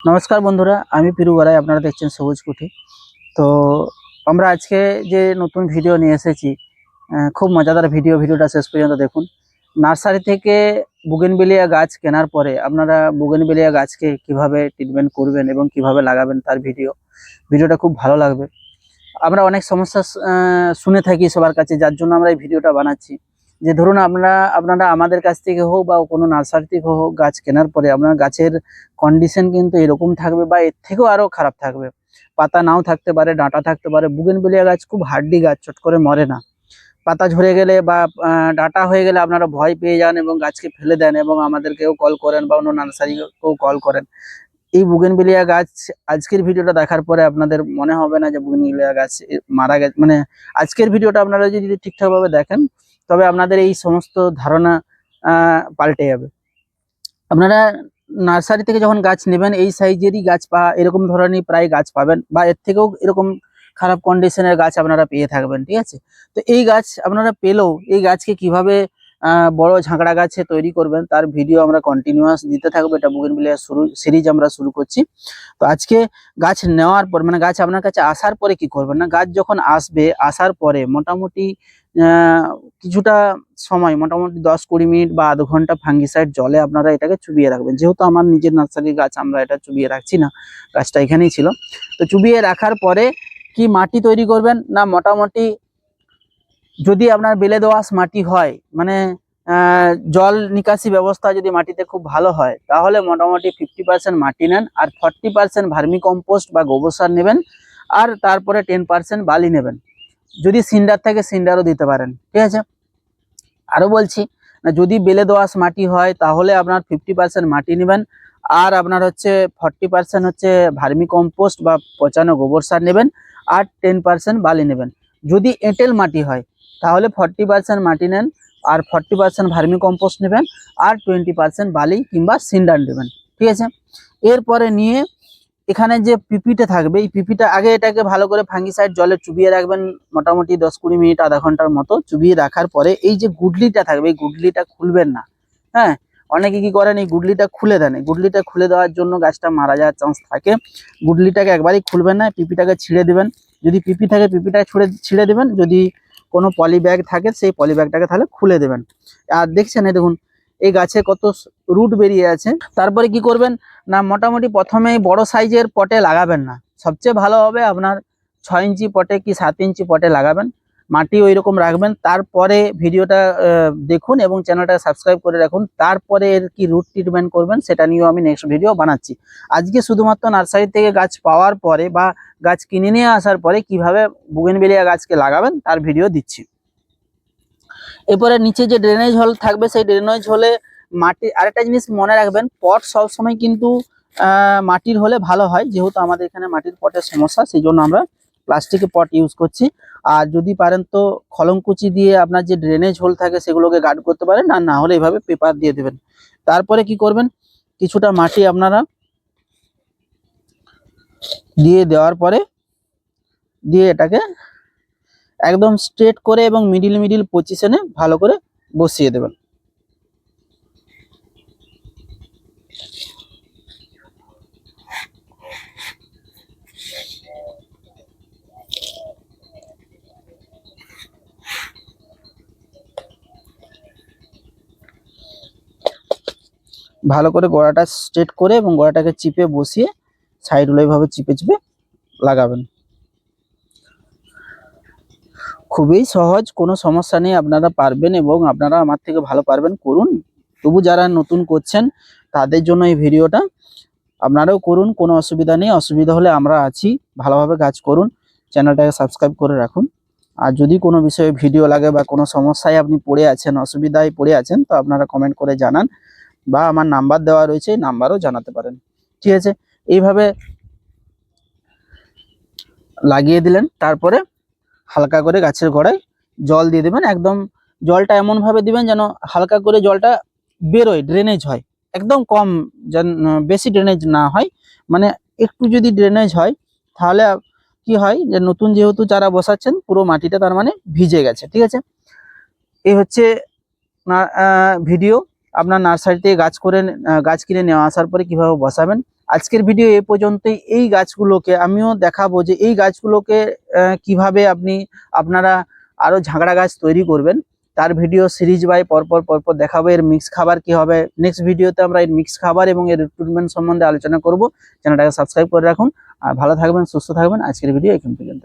নমস্কার বন্ধুরা, আমি পিরু গড়াই, আপনারা দেখছেন সবুজ কুঠি। তো আমরা আজকে যে নতুন ভিডিও নিয়ে এসেছি খুব মজাদার ভিডিও ভিডিওটা শেষ পর্যন্ত দেখুন। নার্সারি থেকে বুগেনবেলিয়া গাছ কেনার পরে আপনারা বুগেনবেলিয়া গাছকে কীভাবে ট্রিটমেন্ট করবেন এবং কীভাবে লাগাবেন তার ভিডিও ভিডিওটা খুব ভালো লাগবে। আমরা অনেক সমস্যা শুনে থাকি সবার কাছে, যার জন্য আমরা এই ভিডিওটা বানাচ্ছি। যে ধরুন আপনারা আপনারা আমাদের কাছ থেকে হোক বা কোনো নার্সারি থেকে হোক গাছ কেনার পরে আপনার গাছের কন্ডিশন কিন্তু এরকম থাকবে বা এর থেকেও আরও খারাপ থাকবে। পাতা নাও থাকতে পারে, ডাঁটা থাকতে পারে বুগেনবেলিয়া গাছ খুব হাড্ডি গাছ, চট করে মরে না। পাতা ঝরে গেলে বা ডাঁটা হয়ে গেলে আপনারা ভয় পেয়ে যান এবং গাছকে ফেলে দেন এবং আমাদেরকেও কল করেন বা অন্য নার্সারিকেও কল করেন। এই বুগেনবেলিয়া গাছ আজকের ভিডিওটা দেখার পরে আপনাদের মনে হবে না যে বুগেনবেলিয়া গাছ মারা গেছে। মানে আজকের ভিডিওটা আপনারা যদি ঠিকঠাকভাবে দেখেন তবে আপনাদের এই সমস্ত ধারণা পাল্টে যাবে। আপনারা নার্সারি থেকে যখন গাছ নেবেন, এই সাইজেরই গাছ পা, এরকম ধরনের প্রায় গাছ পাবেন বা এর থেকেও এরকম খারাপ কন্ডিশনের গাছ আপনারা পেয়ে থাকবেন, ঠিক আছে? তো এই গাছ আপনারা পেলেও, এই গাছকে কীভাবে বড় ঝাঁকড়া গাছে তৈরি করবেন, তার ভিডিও আমরা কন্টিনিউয়াস দিতে থাকব। এটা বুগেনভিলিয়া শুরু সিরিজ আমরা শুরু করছি। তো আজকে গাছ নেওয়ার পর মানে গাছ আপনার কাছে আসার পরে কি করবেন না? গাছ যখন আসবে, আসার পরে মোটামুটি কিছুটা সময়, মোটামুটি দশ কুড়ি মিনিট বা আধ ঘণ্টা ফাঙ্গিসাইড জলে আপনারা এটাকে চুবিয়ে রাখবেন। যেহেতু আমার নিজের নার্সারির গাছ, আমরা এটা চুবিয়ে রাখছি না, গাছটা এখানেই ছিল। তো চুবিয়ে রাখার পরে কি মাটি তৈরি করবেন? না মোটামুটি যদি আপনার বেলে দোআঁশ মাটি হয় মানে জল নিকাশি ব্যবস্থা যদি মাটিতে খুব ভালো হয়, তাহলে মোটামুটি ফিফটি পার্সেন্ট মাটি নেন আর ফর্টি পার্সেন্ট ভার্মি কম্পোস্ট বা গোবর সার নেবেন আর তারপরে টেন পার্সেন্ট বালি নেবেন। যদি সিন্ডার থাকে, সিন্ডারও দিতে পারেন, ঠিক আছে? আরও বলছি, না, যদি বেলে দোআঁশ মাটি হয়, তাহলে আপনার ফিফটি পার্সেন্ট মাটি নেবেন আর আপনার হচ্ছে ফর্টি পার্সেন্ট হচ্ছে ভার্মি কম্পোস্ট বা পচানো গোবর সার নেবেন আর টেন পার্সেন্ট বালি নেবেন। যদি এঁটেল মাটি হয় তাহলে ফর্টি পার্সেন্ট মাটি নেন আর ফর্টি পার্সেন্ট ভার্মি কম্পোস্ট নেবেন আর টোয়েন্টি পার্সেন্ট বালি কিংবা সিন্ডার নেবেন ঠিক আছে? এরপরে নিয়ে এখানে যে পিপিটা থাকবে, এই পিপিটা আগে এটাকে ভালো করে ফাঙ্গিসাইড জলে চুবিয়ে রাখবেন মোটামুটি দশ কুড়ি মিনিট, আধা ঘণ্টার মতো চুবিয়ে রাখার পরে এই যে গুডলিটা থাকবে, এই গুডলিটা খুলবেন না হ্যাঁ? অনেকে কি করেন, এই গুডলিটা খুলে দেন গুডলিটা খুলে দেওয়ার জন্য গাছটা মারা যাওয়ার চান্স থাকে। গুডলিটাকে একবারই খুলবেন না, পিপিটাকে ছিঁড়ে দেবেন। যদি পিপি থাকে, পিপিটাকে ছুঁড়ে, ছিঁড়ে দেবেন। যদি কোনো পলি ব্যাগ থাকে, সেই পলি ব্যাগটাকে তাহলে খুলে দেবেন। আর দেখছেন, এই দেখুন, এই গাছে কত রুট বেরিয়ে আছে। তারপরে কি করবেন না, মোটামুটি প্রথমে বড় সাইজের পটে লাগাবেন না। সবচেয়ে ভালো হবে আপনার ছয় ইঞ্চি পটে কি সাত ইঞ্চি পটে লাগাবেন। মাটি ওই রকম রাখবেন, তারপরে ভিডিওটা দেখুন এবং চ্যানেলটা সাবস্ক্রাইব করে রাখুন, তারপরে এর কি রুট ট্রিটমেন্ট করবেন সেটা নিয়েও আমি নেক্সট ভিডিও বানাচ্ছি। আজকে শুধুমাত্র নার্সারি থেকে গাছ পাওয়ার পরে বা গাছ কিনে নিয়ে আসার পরে কীভাবে বুগেনবেলিয়া গাছকে লাগাবেন, তার ভিডিও দিচ্ছি। এরপরে নিচে যে ড্রেনেজ হল থাকবে, সেই ড্রেনেজ হলে মাটি, আরেকটা জিনিস মনে রাখবেন পট সবসময় কিন্তু মাটির হলে ভালো হয়, যেহেতু আমাদের এখানে মাটির পটের সমস্যা সেই জন্য আমরা প্লাস্টিকের পট ইউজ করছি। আর যদি পারেন তো খলঙ্কুচি দিয়ে আপনার যে ড্রেনেজ হোল থাকে সেগুলোকে গার্ড করতে পারেন, আর না হলে এভাবে পেপার দিয়ে দেবেন। তারপরে কি করবেন? কিছুটা মাটি আপনারা দিয়ে দেওয়ার পরে দিয়ে এটাকে একদম স্ট্রেট করে এবং মিডিল মিডিল পজিশনে ভালো করে বসিয়ে দেবেন। ভালো করে গোড়াটা স্ট্রেট করে এবং গোড়াটাকে চিপে বসিয়ে সাইডগুলো এইভাবে চিপে চিপে লাগাবেন। খুবই সহজ, কোনো সমস্যা নেই, আপনারা পারবেন এবং আপনারা আমার থেকে ভালো পারবেন, করুন। তবু যারা নতুন করছেন, তাদের জন্য এই ভিডিওটা। আপনারাও করুন, কোনো অসুবিধা নেই, অসুবিধা হলে আমরা আছি, ভালোভাবে কাজ করুন, চ্যানেলটাকে সাবস্ক্রাইব করে রাখুন। আর যদি কোনো বিষয়ে ভিডিও লাগে বা কোনো সমস্যায় আপনি পড়ে আছেন, অসুবিধায় পড়ে আছেন, তো আপনারা কমেন্ট করে জানান। বা আমার নাম্বার দেওয়া রয়েছে, এই নাম্বারও জানাতে পারেন। ঠিক আছে? এইভাবে লাগিয়ে দিলেন, তারপরে হালকা করে গাছের গোড়ায় জল দিয়ে দেবেন। একদম জলটা এমন ভাবে দিবেন যেন হালকা করে জলটা বেরোয় ড্রেনেজ হয়। একদম কম যেন বেশি ড্রেনেজ না হয়। মানে একটু যদি ড্রেনেজ হয়, তাহলে কি হয় যে নতুন যেহেতু চারা বসাচ্ছেন, পুরো মাটিটা তার মানে ভিজে গেছে। ঠিক আছে? এই হচ্ছে ভিডিও আপনার নার্সারি থেকে গাছ করে গাছ কিনে নেওয়া আসার পরে কীভাবে বসাবেন? আজকের ভিডিও এ পর্যন্তই। এই গাছগুলোকে আমিও দেখাবো যে এই গাছগুলোকে কীভাবে আপনি আপনারা আরও ঝাঁকড়া গাছ তৈরি করবেন। তার ভিডিও সিরিজ বাই পরপর পরপর দেখাবো। এর মিক্স খাবার কি হবে? নেক্সট ভিডিওতে আমরা এর মিক্স খাবার এবং এর রিক্রুটমেন্ট সম্বন্ধে আলোচনা করব। চ্যানেলটাকে সাবস্ক্রাইব করে রাখুন। আর ভালো থাকবেন, সুস্থ থাকবেন। আজকের ভিডিও এখান পর্যন্ত